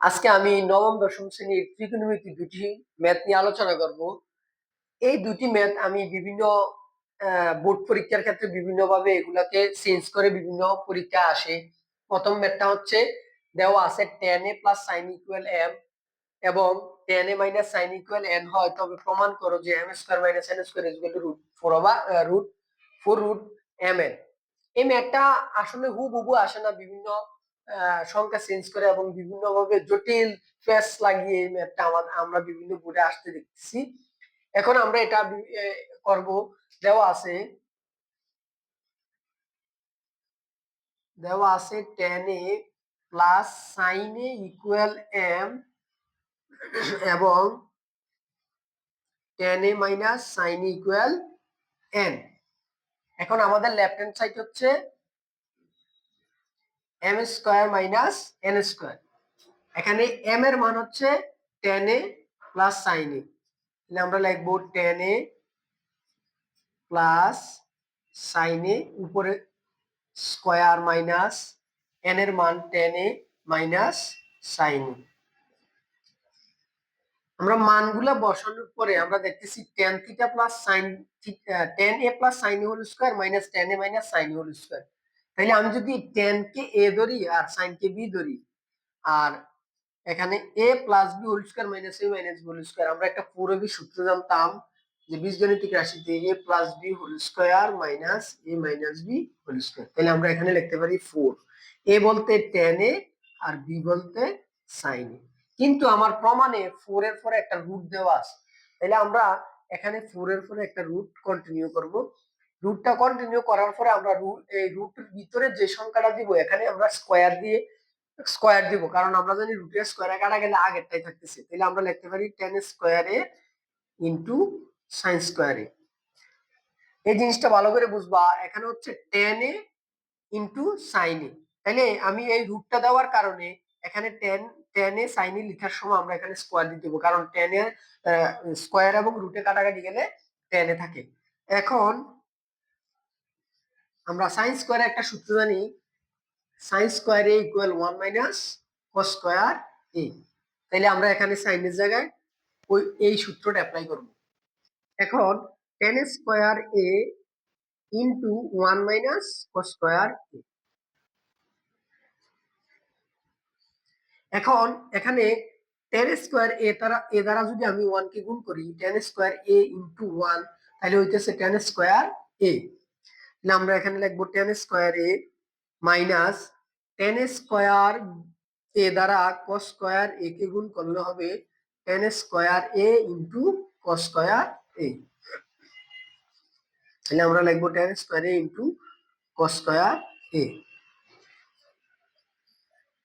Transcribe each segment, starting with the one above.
আজকে আমি নবম, দশম শ্রেণির ত্রিকোণমিতি দুটি ম্যাথ নিয়ে আলোচনা করব। এই দুটি ম্যাথ আমি বিভিন্ন বোর্ড পরীক্ষার ক্ষেত্রে বিভিন্নভাবে এগুলাকে চেঞ্জ করে বিভিন্ন পরীক্ষা আসে। প্রথম ম্যাথটা হচ্ছে, দেওয়া আছে tan A plus sine equal M এবং tan A minus sine equal N হয়, তবে প্রমাণ করো যে M square minus N square is to root four বা root four root M N এই ম্যাথটা আসলে হুবহু আসে না বিভিন্ন সংখ্যা চেঞ্জ করে এবং বিভিন্ন ভাবে জটিল ফেস লাগিয়ে এই ম্যাথটা আমরা বিভিন্ন বোর্ডে আসতে দেখতেছি। এখন আমরা এটা করব। দেওয়া আছে দেওয়া আছে tan A plus sine A equal M এবং tan A minus sine equal N এখন আমাদের লেফট হ্যান্ড সাইড হচ্ছে M square minus N square এখানে এম এর মান হচ্ছে tan A plus sine A আমরা লিখব tan A plus sine A উপরে স্কোয়ার মাইনাস এন এর মান tan A minus sine A আমরা মানগুলা বসানোর পরে আমরা দেখতেছি tan theta plus sine tan A plus sine whole square minus tan A minus sine whole square তাহলে আমি যদি টেন কে এ ধরি আর সাইন কে বি ধরি, আর এখানে A plus B whole square minus A minus B whole square আমরা একটা পুরবি সূত্র জানতাম যে বীজগণিতিক রাশিতে A plus B whole square minus A minus B whole square তাহলে আমরা এখানে লিখতে পারি ফোর এ বলতে টেন এ আর বি বলতে সাইন এ। কিন্তু আমার প্রমাণে ফোর এর পরে একটা রুট দেওয়া আছে। তাহলে আমরা এখানে ফোর এর পরে একটা রুট কন্টিনিউ করব। রুটটা কন্টিনিউ করার পরে আমরা রুট এই রুটের ভিতরে যে সংখ্যাটা দিব, এখানে আমরা স্কোয়ার দিয়ে স্কোয়ার দিব। কারণ আমরা জানি রুটের স্কোয়ারে কাটা গেলে আগেরটাই থাকতেছে। তাহলে আমরা লিখতে পারি টেন স্কোয়ারে ইন্টু সাইন স্কোয়ারে এই জিনিসটা ভালো করে বুঝবা, এখানে হচ্ছে টেন এ ইন্টু সাইন তাহলে আমি এই রুটটা দেওয়ার কারণে এখানে টেন টেন এ সাইন লেখার সময় আমরা এখানে স্কোয়ার দিয়ে দেবো। কারণ টেন এর স্কোয়ার এবং রুটে কাটাকাটি গেলে টেন এ থাকে। এখন আমরা সাইন স্কোয়ারে একটা সূত্র জানি। Sine square A equal one minus cos square A তাহলে আমরা এখানে সাইনের জায়গায় ওই এই সূত্রটা অ্যাপ্লাই করব। এখন tan square A into one minus cos square A এখন এখানে টেন স্কোয়ার এ দ্বারা এ দ্বারা যদি আমি ওয়ান কে গুণ করি tan square A into one তাহলে হইতেছে টেন স্কোয়ার এ আমরা এখানে লিখব tan square A minus tan square A দ্বারা কস স্কোয়ার এ কে গুণ করলে হবে tan square A into cos square A তাহলে আমরা লিখব tan square A into cos square A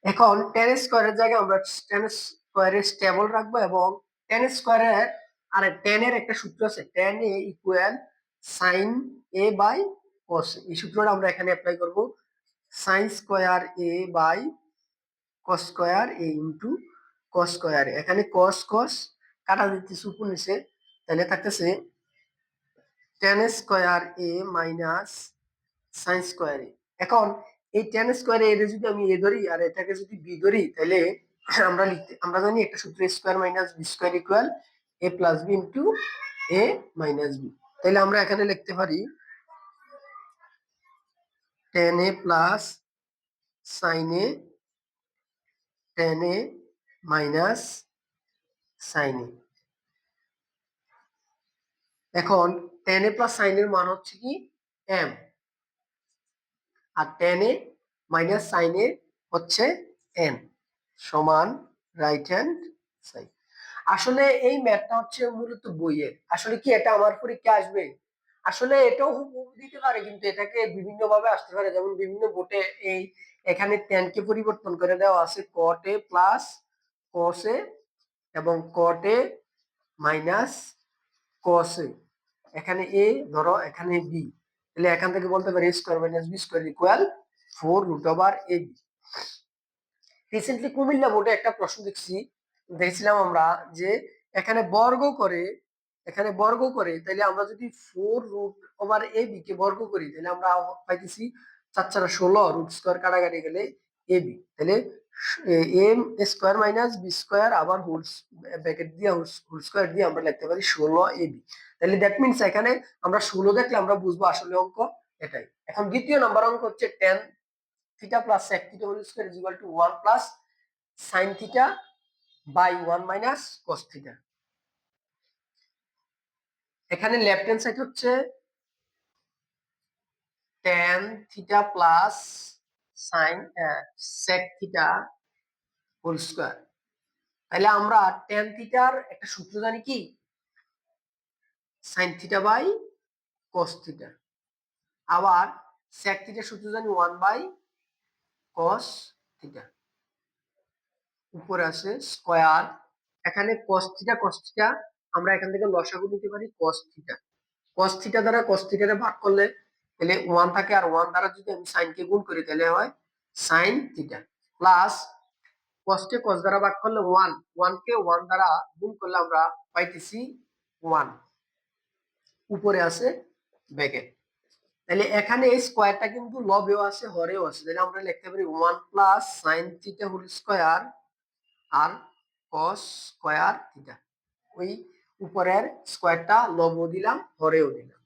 এখন টেন স্কোয়ারের জায়গায় আমরা টেন স্কোয়ারের স্টেবল রাখব এবং টেন স্কোয়ারের আর টেন এর একটা সূত্র আছে tan A equal sine A by cos এই সূত্রটা আমরা এখানে অ্যাপ্লাই করব। Sine square A by cos square A into cos square এখানে কস কস কাটা দিতেছে উপর নিচে, তাহলে থাকতেছে tan square A minus sine square এখন এই টেন স্কোয়ার এ যদি আমি এ ধরি আর এটাকে যদি বি ধরি, তাহলে আমরা লিখতে, আমরা জানি একটা সূত্র square minus B square equal A plus B A minus B তাহলে আমরা এখানে লিখতে পারি tan A plus sine A, tan A minus sine A. এখন টেন এ প্লাস সাইন এর মান হচ্ছে কি? M R tan A minus sine A হচ্ছে এন সমান রাইট হ্যান্ড সাইড আসলে এই ম্যাথটা হচ্ছে মূলত বইয়ের। আসলে কি এটা আমার পরীক্ষা আসবে? আসলে এটাও হুবহু দিতে পারে, কিন্তু এটাকে বিভিন্ন ভাবে আসতে পারে। যেমন বিভিন্ন বোটে এই এখানে কে পরিবর্তন করে দেওয়া আছে কটে প্লাস কস এবং কটে মাইনাস কস এখানে এ ধরো এখানে বি তাহলে এখান থেকে বলতে পারি square minus B square equal four root over A B recently Comilla বোর্ডে একটা প্রশ্ন দেখছি, দেখছিলাম আমরা যে এখানে বর্গ করে এখানে বর্গ করে তাহলে আমরা যদি four root over A B কে বর্গ করি তাহলে আমরা পাইতেছি চার চারা ষোলো রুট স্কোয়ার কাটাকাটি গেলে এ বি তাহলে M square minus B square আবার হোল ব্র্যাকেট দিয়ে হোল স্কোয়ার দিয়ে আমরা লিখতে পারি ষোলো এ বি তাহলে দ্যাট মিনস এখানে আমরা ষোলো দেখলে আমরা বুঝব আসলে অঙ্ক এটাই। এখন দ্বিতীয় নাম্বার অঙ্ক হচ্ছে tan theta plus sec theta whole square is equal to one plus sine theta by one minus cos theta এখানে লেফট হ্যান্ড সাইড হচ্ছে tan theta plus sine sec theta whole square তাহলে আমরা tan থিটার একটা সূত্র জানি কি? Sine theta by cos theta আবার সেক থিটার সূত্র জানি ওয়ান বাই কস থিটা উপরে আছে স্কোয়ার এখানে কস থিটা কস থিটা আমরা এখান থেকে লসাগু নিতে পারি কস থিটা কস থিটা দ্বারা কস থিটারে ভাগ করলে তাহলে ওয়ান থাকে আর ওয়ান দ্বারা যদি আমি সাইনকে গুণ করি তাহলে হয় সাইন থিটা প্লাস কসকে কস দ্বারা ভাগ করলে ওয়ান ওয়ানকে ওয়ান দ্বারা গুণ করলে আমরা পাইতেছি ওয়ান উপরে আছে ব্যাকেট তাহলে এখানে এই স্কোয়ারটা কিন্তু লবেও আছে, হরেও আছে। তাহলে আমরা লিখতে পারি one plus sine theta whole square আর কস স্কোয়ার থিটা ওই উপরের স্কোয়ারটা লবও দিলাম, হরেও দিলাম।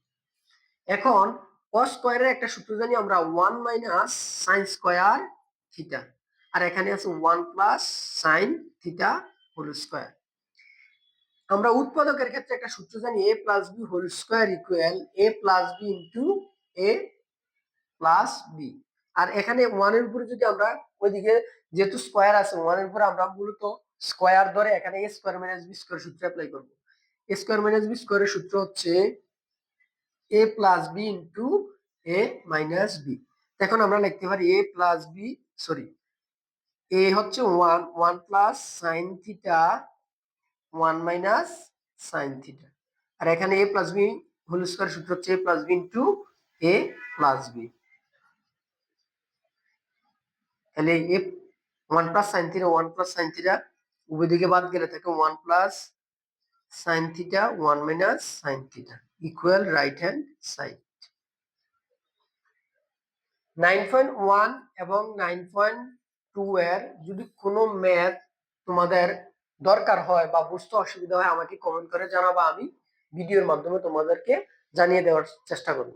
এখন কস স্কোয়ারের একটা সূত্র জানি আমরা one minus sine square theta আর এখানে আছে one plus sine theta whole square আমরা উৎপাদকের ক্ষেত্রে একটা সূত্র জানি A plus B whole square equal A plus B into A plus B আর এখানে ওয়ানের উপরে যদি আমরা ওইদিকে যেহেতু স্কোয়ার আছে ওয়ানের উপরে আমরা মূলত স্কোয়ার ধরে এখানে A square minus B square সূত্র অ্যাপ্লাই করব। স্কোয়ার মাইনাস বি স্কোয়ারের সূত্র হচ্ছে A plus B into A minus B. এখন আমরা লিখতে পারি A plus B, sorry, A হচ্ছে one one plus sine theta, one minus sine theta. আর এখানে A plus B, whole square সূত্র হচ্ছে A plus B into A plus B. তাহলে A one plus sine theta, one plus sine theta, উভয় দিকে বাদ গেলে থাকে one plus sine theta one minus sine theta equal right hand side nine point one এবং nine point two এর যদি কোনো ম্যাথ তোমাদের দরকার হয় বা বুঝতে অসুবিধা হয়, আমাকে কমেন্ট করে জানাবা, আমি ভিডিওর মাধ্যমে তোমাদেরকে জানিয়ে দেওয়ার চেষ্টা করব।